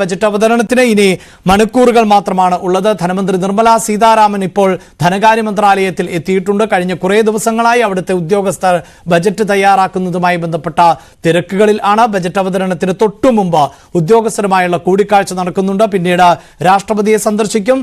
Budget അവതരണത്തിന് ഇനി മണിക്കൂറുകൾ മാത്രമാണ് ഉള്ളത്. ധനമന്ത്രി നിർമ്മല സീതാരാമൻ ഇപ്പോൾ ധനകാര്യ മന്ത്രാലയത്തിൽ എത്തിയിട്ടുണ്ട്. കഴിഞ്ഞ കുറേ ദിവസങ്ങളായി അവിടുത്തെ ഉദ്യോഗസ്ഥർ ബജറ്റ് തയ്യാറാക്കുന്നതുമായി ബന്ധപ്പെട്ട തിരക്കുകളിൽ ആണ്. ബജറ്റ് അവതരണത്തിന് തൊട്ടു മുമ്പ് ഉദ്യോഗസ്ഥരുമായുള്ള കൂടിക്കാഴ്ച നടക്കുന്നുണ്ട്. പിന്നീട് രാഷ്ട്രപതിയെ സന്ദർശിക്കും.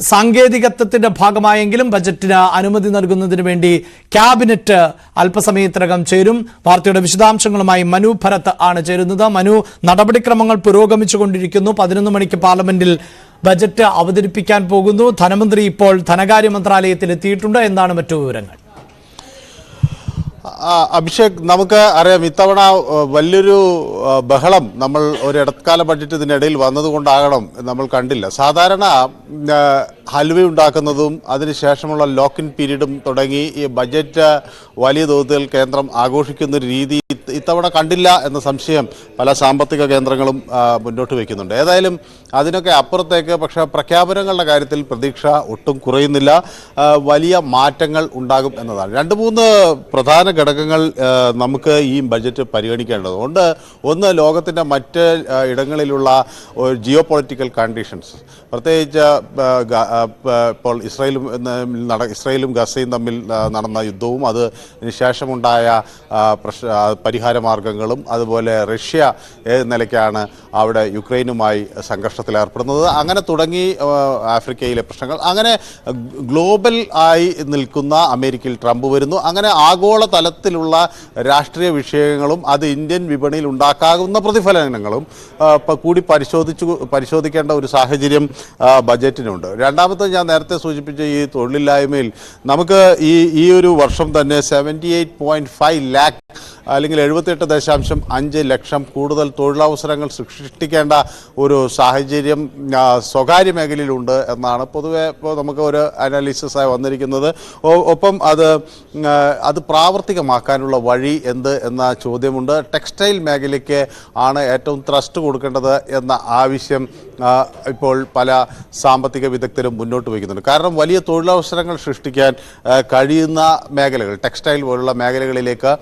സാങ്കേതികത്വത്തിന്റെ ഭാഗമായെങ്കിലും ബജറ്റിന് അനുമതി നൽകുന്നതിന് വേണ്ടി ക്യാബിനറ്റ് അല്പസമയത്തിനകം ചേരും. വാർത്തയുടെ വിശദാംശങ്ങളുമായി മനു ഭരത് ആണ് ചേരുന്നത്. മനു നടപടിക്രമങ്ങൾ പുരോഗമിച്ചുകൊണ്ടിരിക്കുന്നു. പതിനൊന്ന് മണിക്ക് പാർലമെന്റിൽ ബജറ്റ് അവതരിപ്പിക്കാൻ പോകുന്നു. ധനമന്ത്രി ഇപ്പോൾ ധനകാര്യ മന്ത്രാലയത്തിൽ എത്തിയിട്ടുണ്ട് എന്നാണ് മറ്റു വിവരങ്ങൾ? അഭിഷേക് നമുക്ക് അറിയാം ഇത്തവണ വലിയൊരു ബഹളം നമ്മൾ ഒരു ഇടക്കാല ബഡ്ജറ്റ് ഇതിനിടയിൽ വന്നതുകൊണ്ടാകണം നമ്മൾ കണ്ടില്ല. സാധാരണ ഹൽവ ഉണ്ടാക്കുന്നതും അതിനുശേഷമുള്ള ലോക്ക് ഇൻ പീരീഡും തുടങ്ങി ഈ ബഡ്ജറ്റ് വലിയ തോതിൽ കേന്ദ്രം ആഘോഷിക്കുന്ന ഒരു രീതി ഇത് ഇത്തവണ കണ്ടില്ല എന്ന സംശയം പല സാമ്പത്തിക കേന്ദ്രങ്ങളും മുന്നോട്ട് വയ്ക്കുന്നുണ്ട് ഏതായാലും അതിനൊക്കെ അപ്പുറത്തേക്ക് പക്ഷേ പ്രഖ്യാപനങ്ങളുടെ കാര്യത്തിൽ പ്രതീക്ഷ ഒട്ടും കുറയുന്നില്ല. വലിയ മാറ്റങ്ങൾ ഉണ്ടാകും എന്നതാണ്. രണ്ട് മൂന്ന് പ്രധാന ഘടകങ്ങൾ നമുക്ക് ഈ ബഡ്ജറ്റ് പരിഗണിക്കേണ്ടതുണ്ട് ഒന്ന് ലോകത്തിന്റെ മറ്റ് ഇടങ്ങളിലുള്ള ജിയോ പൊളിറ്റിക്കൽ കണ്ടീഷൻസ് പ്രത്യേകിച്ച് ഇപ്പോൾ ഇസ്രായേലും നട ഇസ്രായേലും ഗസയും തമ്മിൽ നടന്ന യുദ്ധവും അത് ശേഷമുണ്ടായ പ്രശ്ന പരിഹാര മാർഗങ്ങളും അതുപോലെ റഷ്യ ഏത് നിലയ്ക്കാണ് അവിടെ യുക്രൈനുമായി സംഘർഷത്തിൽ ഏർപ്പെടുന്നത്. അങ്ങനെ തുടങ്ങി ആഫ്രിക്കയിലെ പ്രശ്നങ്ങൾ. അങ്ങനെ ഗ്ലോബൽ ആയി നിൽക്കുന്ന അമേരിക്കയിൽ ട്രംപ് വരുന്നു. അങ്ങനെ ആഗോള തലത്തിലുള്ള രാഷ്ട്രീയ വിഷയങ്ങളും അത് ഇന്ത്യൻ വിപണിയിൽ ഉണ്ടാക്കാവുന്ന പ്രതിഫലനങ്ങളും കൂടി പരിശോധിച്ചു പരിശോധിക്കേണ്ട ഒരു സാഹചര്യം ബജറ്റിനുണ്ട്. രണ്ടാമത്തെ ഞാൻ നേരത്തെ സൂചിപ്പിച്ച ഈ തൊഴിലില്ലായ്മയിൽ നമുക്ക് ഈ ഈ ഒരു വർഷം തന്നെ seventy eight point five lakh അല്ലെങ്കിൽ എഴുപത്തെട്ട് ദശാംശം അഞ്ച് ലക്ഷം കൂടുതൽ തൊഴിലവസരങ്ങൾ സൃഷ്ടിക്കേണ്ട ഒരു സാഹചര്യം സ്വകാര്യ മേഖലയിലുണ്ട് എന്നാണ് പൊതുവെ ഇപ്പോൾ നമുക്ക് ഒരു അനാലിസിസ് ആയി വന്നിരിക്കുന്നത് ഒപ്പം അത് അത് പ്രാവർത്തികമാക്കാനുള്ള വഴി എന്ത് എന്ന ചോദ്യമുണ്ട്. ടെക്സ്റ്റൈൽ മേഖലയ്ക്ക് ആണ് ഏറ്റവും ത്രസ്റ്റ് കൊടുക്കേണ്ടത് എന്ന ആവശ്യം ഇപ്പോൾ പല സാമ്പത്തിക വിദഗ്ധരും മുന്നോട്ട് വയ്ക്കുന്നുണ്ട്. കാരണം വലിയ തൊഴിലവസരങ്ങൾ സൃഷ്ടിക്കാൻ കഴിയുന്ന മേഖലകൾ ടെക്സ്റ്റൈൽ പോലുള്ള മേഖലകളിലേക്ക്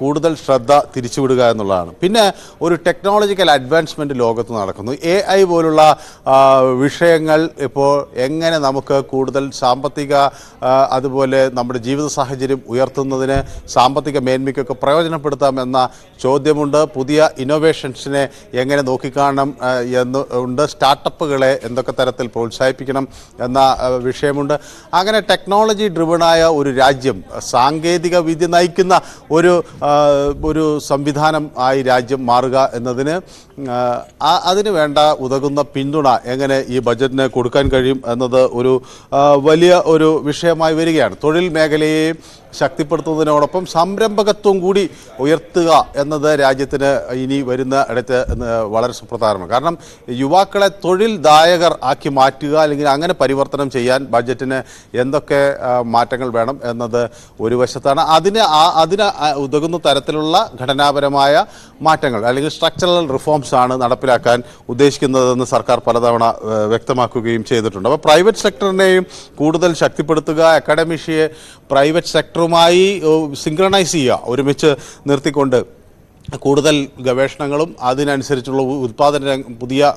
കൂടുതൽ ശ്രദ്ധ തിരിച്ചുവിടുക എന്നുള്ളതാണ്. പിന്നെ ഒരു ടെക്നോളജിക്കൽ അഡ്വാൻസ്മെന്റ് ലോകത്ത് നടക്കുന്നു. എ ഐ പോലുള്ള വിഷയങ്ങൾ ഇപ്പോൾ എങ്ങനെ നമുക്ക് കൂടുതൽ സാമ്പത്തിക അതുപോലെ നമ്മുടെ ജീവിത സാഹചര്യം ഉയർത്തുന്നതിന് സാമ്പത്തിക മേന്മയ്ക്കൊക്കെ പ്രയോജനപ്പെടുത്താം എന്ന ചോദ്യമുണ്ട്. പുതിയ ഇന്നോവേഷൻസിനെ എങ്ങനെ നോക്കിക്കാണണം എന്ന് ഉണ്ട്. സ്റ്റാർട്ടപ്പുകളെ എന്തൊക്കെ തരത്തിൽ പ്രോത്സാഹിപ്പിക്കണം എന്ന വിഷയമുണ്ട്. അങ്ങനെ ടെക്നോളജി ഡ്രിവണായ ഒരു രാജ്യം സാങ്കേതിക വിദ്യ നയിക്കുന്ന ഒരു ഒരു സംവിധാനം ആയി രാജ്യം മാറുക എന്നതിന് അതിന് വേണ്ട ഉതകുന്ന പിന്തുണ എങ്ങനെ ഈ ബജറ്റിന് കൊടുക്കാൻ കഴിയും എന്നത് ഒരു വലിയ ഒരു വിഷയമായി വരികയാണ്. തൊഴിൽ മേഖലയെ ശക്തിപ്പെടുത്തുന്നതിനോടൊപ്പം സംരംഭകത്വം കൂടി ഉയർത്തുക എന്നത് രാജ്യത്തിന് ഇനി വരുന്ന ഇടത്ത് വളരെ സുപ്രധാനമാണ്. കാരണം യുവാക്കളെ തൊഴിൽ ദായകർ ആക്കി മാറ്റുക അല്ലെങ്കിൽ അങ്ങനെ പരിവർത്തനം ചെയ്യാൻ ബഡ്ജറ്റിന് എന്തൊക്കെ മാറ്റങ്ങൾ വേണം എന്നത് ഒരു വശത്താണ്. അതിന് അതിന് ഉതകുന്ന തരത്തിലുള്ള ഘടനാപരമായ മാറ്റങ്ങൾ അല്ലെങ്കിൽ സ്ട്രക്ചറൽ റിഫോംസ് ആണ് നടപ്പിലാക്കാൻ ഉദ്ദേശിക്കുന്നതെന്ന് സർക്കാർ പലതവണ വ്യക്തമാക്കുകയും ചെയ്തിട്ടുണ്ട്. അപ്പോൾ പ്രൈവറ്റ് സെക്ടറിനെയും കൂടുതൽ ശക്തിപ്പെടുത്തുക അക്കാഡമിഷ്യയെ പ്രൈവറ്റ് സെക്ടറുമായി സിങ്ക്രണൈസ് ചെയ്യുക ഒരുമിച്ച് നിർത്തിക്കൊണ്ട് കൂടുതൽ ഗവേഷണങ്ങളും അതിനനുസരിച്ചുള്ള ഉത്പാദന പുതിയ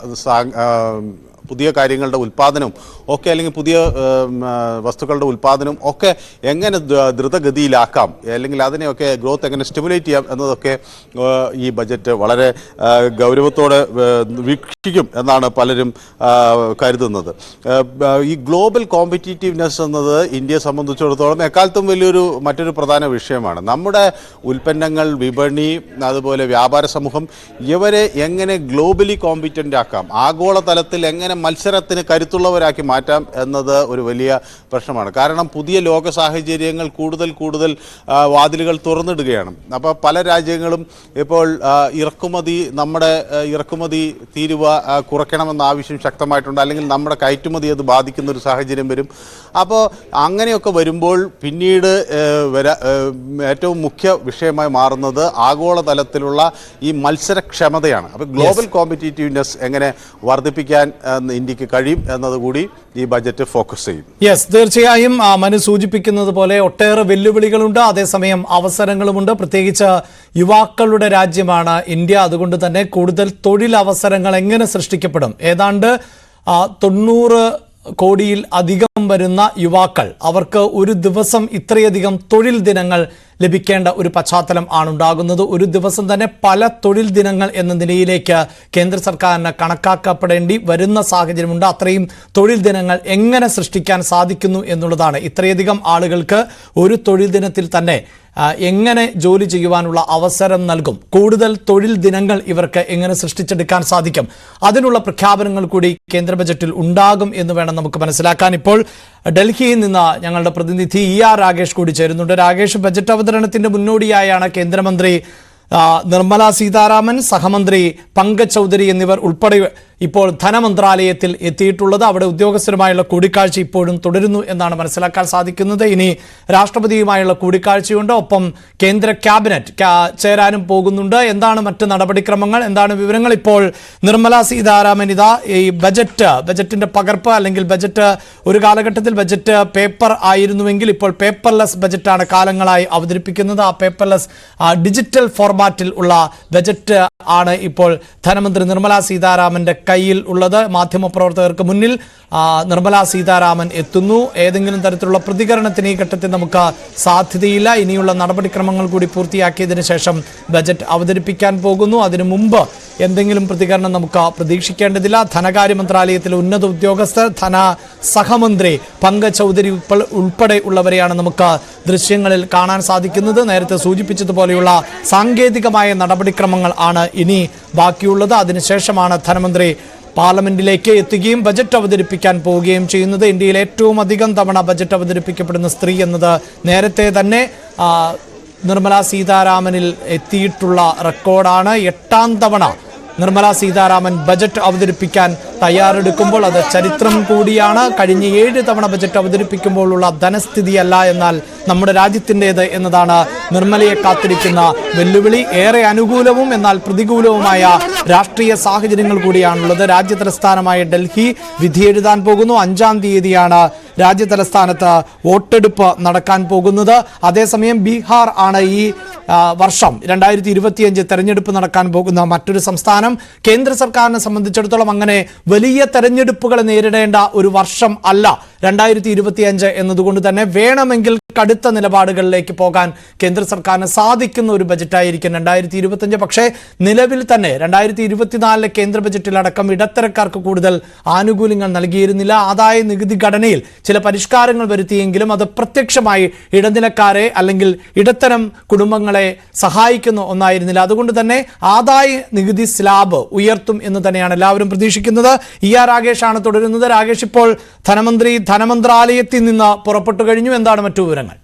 പുതിയ കാര്യങ്ങളുടെ ഉൽപ്പാദനവും ഒക്കെ അല്ലെങ്കിൽ പുതിയ വസ്തുക്കളുടെ ഉൽപ്പാദനവും ഒക്കെ എങ്ങനെ ദ്ര- ദ്രുതഗതിയിലാക്കാം? അല്ലെങ്കിൽ അതിനെയൊക്കെ ഗ്രോത്ത് എങ്ങനെ സ്റ്റിമുലേറ്റ് ചെയ്യാം എന്നതൊക്കെ ഈ ബജറ്റ് വളരെ ഗൗരവത്തോടെ വീക്ഷിക്കും എന്നാണ് പലരും കരുതുന്നത്. ഈ ഗ്ലോബൽ കോമ്പറ്റീറ്റീവ്നെസ് എന്നത് ഇന്ത്യയെ സംബന്ധിച്ചിടത്തോളം എക്കാലത്തും വലിയൊരു മറ്റൊരു പ്രധാന വിഷയമാണ്. നമ്മുടെ ഉൽപ്പന്നങ്ങൾ വിപണി അതുപോലെ വ്യാപാര സമൂഹം ഇവരെ എങ്ങനെ ഗ്ലോബലി കോമ്പിറ്റന്റ് ആക്കാം? ആഗോളതലത്തിൽ എങ്ങനെ മത്സരത്തിന് കരുത്തുള്ളവരാക്കി മാറ്റാം എന്നത് ഒരു വലിയ പ്രശ്നമാണ്. കാരണം പുതിയ ലോക സാഹചര്യങ്ങൾ കൂടുതൽ കൂടുതൽ വാതിലുകൾ തുറന്നിടുകയാണ്. അപ്പോൾ പല രാജ്യങ്ങളും ഇപ്പോൾ ഇറക്കുമതി നമ്മുടെ ഇറക്കുമതി തീരുവ കുറയ്ക്കണമെന്ന ആവശ്യം ശക്തമായിട്ടുണ്ട്. അല്ലെങ്കിൽ നമ്മുടെ കയറ്റുമതി അത് ബാധിക്കുന്ന ഒരു സാഹചര്യം വരും. അപ്പോൾ അങ്ങനെയൊക്കെ വരുമ്പോൾ പിന്നീട് ഏറ്റവും മുഖ്യ വിഷയമായി മാറുന്നത് ആഗോളതലത്തിലുള്ള ഈ മത്സരക്ഷമതയാണ്. അപ്പോൾ ഗ്ലോബൽ കോമ്പറ്റീറ്റീവ്നെസ് എങ്ങനെ വർദ്ധിപ്പിക്കാൻ ഇന്ത്യയ്ക്ക് കഴിയും എന്നതുകൂടി ഈ ബജറ്റ് ഫോക്കസ് ചെയ്യും യെസ് തീർച്ചയായും മനു സൂചിപ്പിക്കുന്നത് പോലെ ഒട്ടേറെ വെല്ലുവിളികളുണ്ട്. അതേസമയം അവസരങ്ങളുമുണ്ട്. പ്രത്യേകിച്ച് യുവാക്കളുടെ രാജ്യമാണ് ഇന്ത്യ. അതുകൊണ്ട് തന്നെ കൂടുതൽ തൊഴിലവസരങ്ങൾ എങ്ങനെ സൃഷ്ടിക്കപ്പെടും? ഏതാണ്ട് തൊണ്ണൂറ് കോടിയിൽ അധികം വരുന്ന യുവാക്കൾ അവർക്ക് ഒരു ദിവസം ഇത്രയധികം തൊഴിൽ ദിനങ്ങൾ ലഭിക്കേണ്ട ഒരു പശ്ചാത്തലം ആണുണ്ടാകുന്നത്. ഒരു ദിവസം തന്നെ പല തൊഴിൽ ദിനങ്ങൾ എന്ന നിലയിലേക്ക് കേന്ദ്ര സർക്കാരിന് കണക്കാക്കപ്പെടേണ്ടി വരുന്ന സാഹചര്യമുണ്ട്. അത്രയും തൊഴിൽ ദിനങ്ങൾ എങ്ങനെ സൃഷ്ടിക്കാൻ സാധിക്കുന്നു എന്നുള്ളതാണ്. ഇത്രയധികം ആളുകൾക്ക് ഒരു തൊഴിൽ ദിനത്തിൽ തന്നെ എങ്ങനെ ജോലി ചെയ്യുവാനുള്ള അവസരം നൽകും. കൂടുതൽ തൊഴിൽ ദിനങ്ങൾ ഇവർക്ക് എങ്ങനെ സൃഷ്ടിച്ചെടുക്കാൻ സാധിക്കും. അതിനുള്ള പ്രഖ്യാപനങ്ങൾ കൂടി കേന്ദ്ര ബജറ്റിൽ ഉണ്ടാകും എന്ന് വേണം നമുക്ക് മനസ്സിലാക്കാൻ. ഇപ്പോൾ ഡൽഹിയിൽ നിന്ന് ഞങ്ങളുടെ പ്രതിനിധി ഇ ആർ രാകേഷ് കൂടി ചേരുന്നുണ്ട്. രാകേഷ് ബജറ്റ് അവതരണത്തിന്റെ മുന്നോടിയായാണ് കേന്ദ്രമന്ത്രി നിർമ്മല സീതാരാമൻ സഹമന്ത്രി പങ്കജ് ചൗധരി എന്നിവർ ഉൾപ്പെടെ ഇപ്പോൾ ധനമന്ത്രാലയത്തിൽ എത്തിയിട്ടുള്ളത് അവിടെ ഉദ്യോഗസ്ഥരുമായുള്ള കൂടിക്കാഴ്ച ഇപ്പോഴും തുടരുന്നു എന്നാണ് മനസ്സിലാക്കാൻ സാധിക്കുന്നത്. ഇനി രാഷ്ട്രപതിയുമായുള്ള കൂടിക്കാഴ്ചയുണ്ട്. ഒപ്പം കേന്ദ്ര ക്യാബിനറ്റ് ചേരാനും പോകുന്നുണ്ട്. എന്താണ് മറ്റ് നടപടിക്രമങ്ങൾ? എന്താണ് വിവരങ്ങൾ? ഇപ്പോൾ നിർമ്മല സീതാരാമൻ ഇതാ ഈ ബജറ്റ് ബജറ്റിന്റെ പകർപ്പ് അല്ലെങ്കിൽ ബജറ്റ് ഒരു കാലഘട്ടത്തിൽ ബജറ്റ് പേപ്പർ ആയിരുന്നുവെങ്കിൽ ഇപ്പോൾ പേപ്പർലെസ് ബജറ്റാണ് കാലങ്ങളായി അവതരിപ്പിക്കുന്നത്. ആ പേപ്പർലെസ് ഡിജിറ്റൽ ഫോർമാറ്റിൽ ഉള്ള ബജറ്റ് ആണ് ഇപ്പോൾ ധനമന്ത്രി നിർമ്മല സീതാരാമന്റെ കയ്യിൽ ഉള്ളത് മാധ്യമപ്രവർത്തകർക്ക് മുന്നിൽ നിർമ്മലാ സീതാരാമൻ എത്തുന്നു. ഏതെങ്കിലും തരത്തിലുള്ള പ്രതികരണത്തിന് ഈ ഘട്ടത്തിൽ നമുക്ക് സാധ്യതയില്ല. ഇനിയുള്ള നടപടിക്രമങ്ങൾ കൂടി പൂർത്തിയാക്കിയതിനു ശേഷം ബജറ്റ് അവതരിപ്പിക്കാൻ പോകുന്നു. അതിനു മുമ്പ് എന്തെങ്കിലും പ്രതികരണം നമുക്ക് പ്രതീക്ഷിക്കേണ്ടതില്ല. ധനകാര്യ മന്ത്രാലയത്തിലെ ഉന്നത ഉദ്യോഗസ്ഥർ ധന സഹമന്ത്രി പങ്കജ് ചൗധരി ഉൾപ്പെ- ഉൾപ്പെടെ ഉള്ളവരെയാണ് നമുക്ക് ദൃശ്യങ്ങളിൽ കാണാൻ സാധിക്കുന്നത്. നേരത്തെ സൂചിപ്പിച്ചതുപോലെയുള്ള സാങ്കേതികമായ നടപടിക്രമങ്ങൾ ആണ് ഇനി ബാക്കിയുള്ളത്. അതിനുശേഷമാണ് ധനമന്ത്രി പാർലമെന്റിലേക്ക് എത്തുകയും ബജറ്റ് അവതരിപ്പിക്കാൻ പോവുകയും ചെയ്യുന്നത് ഇന്ത്യയിൽ ഏറ്റവും അധികം തവണ ബജറ്റ് അവതരിപ്പിക്കപ്പെടുന്ന സ്ത്രീ എന്നത് നേരത്തെ തന്നെ നിർമ്മലാ സീതാരാമനിൽ എത്തിയിട്ടുള്ള റെക്കോർഡാണ്. എട്ടാം തവണ നിർമ്മല സീതാരാമൻ ബജറ്റ് അവതരിപ്പിക്കാൻ തയ്യാറെടുക്കുമ്പോൾ അത് ചരിത്രം കൂടിയാണ്. കഴിഞ്ഞ ഏഴ് തവണ ബജറ്റ് അവതരിപ്പിക്കുമ്പോഴുള്ള ധനസ്ഥിതിയല്ല എന്നാൽ നമ്മുടെ രാജ്യത്തിന്റെത് എന്നതാണ് നിർമ്മലയെ കാത്തിരിക്കുന്ന വെല്ലുവിളി. ഏറെ അനുകൂലവും എന്നാൽ പ്രതികൂലവുമായ രാഷ്ട്രീയ സാഹചര്യങ്ങൾ കൂടിയാണുള്ളത്. രാജ്യ തലസ്ഥാനമായ ഡൽഹി വിധി എഴുതാൻ പോകുന്നു. അഞ്ചാം തീയതിയാണ് രാജ്യ തലസ്ഥാനത്ത് വോട്ടെടുപ്പ് നടക്കാൻ പോകുന്നത്. അതേസമയം ബീഹാർ ആണ് ഈ വർഷം രണ്ടായിരത്തി ഇരുപത്തിയഞ്ച് തെരഞ്ഞെടുപ്പ് നടക്കാൻ പോകുന്ന മറ്റൊരു സംസ്ഥാനം. കേന്ദ്ര സർക്കാരിനെ സംബന്ധിച്ചിടത്തോളം അങ്ങനെ വലിയ തെരഞ്ഞെടുപ്പുകൾ നേരിടേണ്ട ഒരു വർഷം അല്ല രണ്ടായിരത്തി ഇരുപത്തിയഞ്ച് എന്നതുകൊണ്ട് തന്നെ വേണമെങ്കിൽ കടുത്ത നിലപാടുകളിലേക്ക് പോകാൻ കേന്ദ്ര സർക്കാരിന് സാധിക്കുന്ന ഒരു ബജറ്റായിരിക്കും രണ്ടായിരത്തി ഇരുപത്തിയഞ്ച് പക്ഷേ നിലവിൽ തന്നെ രണ്ടായിരത്തി ഇരുപത്തിനാലിലെ കേന്ദ്ര ബജറ്റിലടക്കം ഇടത്തരക്കാർക്ക് കൂടുതൽ ആനുകൂല്യങ്ങൾ നൽകിയിരുന്നില്ല. ആദായ നികുതി ഘടനയിൽ ചില പരിഷ്കാരങ്ങൾ വരുത്തിയെങ്കിലും അത് പ്രത്യക്ഷമായി ഇടനിലക്കാരെ അല്ലെങ്കിൽ ഇടത്തരം കുടുംബങ്ങളെ സഹായിക്കുന്ന ഒന്നായിരുന്നില്ല. അതുകൊണ്ട് തന്നെ ആദായ നികുതി സ്ലാബ് ഉയർത്തും എന്ന് തന്നെയാണ് എല്ലാവരും പ്രതീക്ഷിക്കുന്നത്. ഇ ആർ ആണ് തുടരുന്നത്. രാകേഷ് ഇപ്പോൾ ധനമന്ത്രി ധനമന്ത്രാലയത്തിൽ നിന്ന് പുറപ്പെട്ടു കഴിഞ്ഞു. എന്താണ് മറ്റു വിവരങ്ങൾ?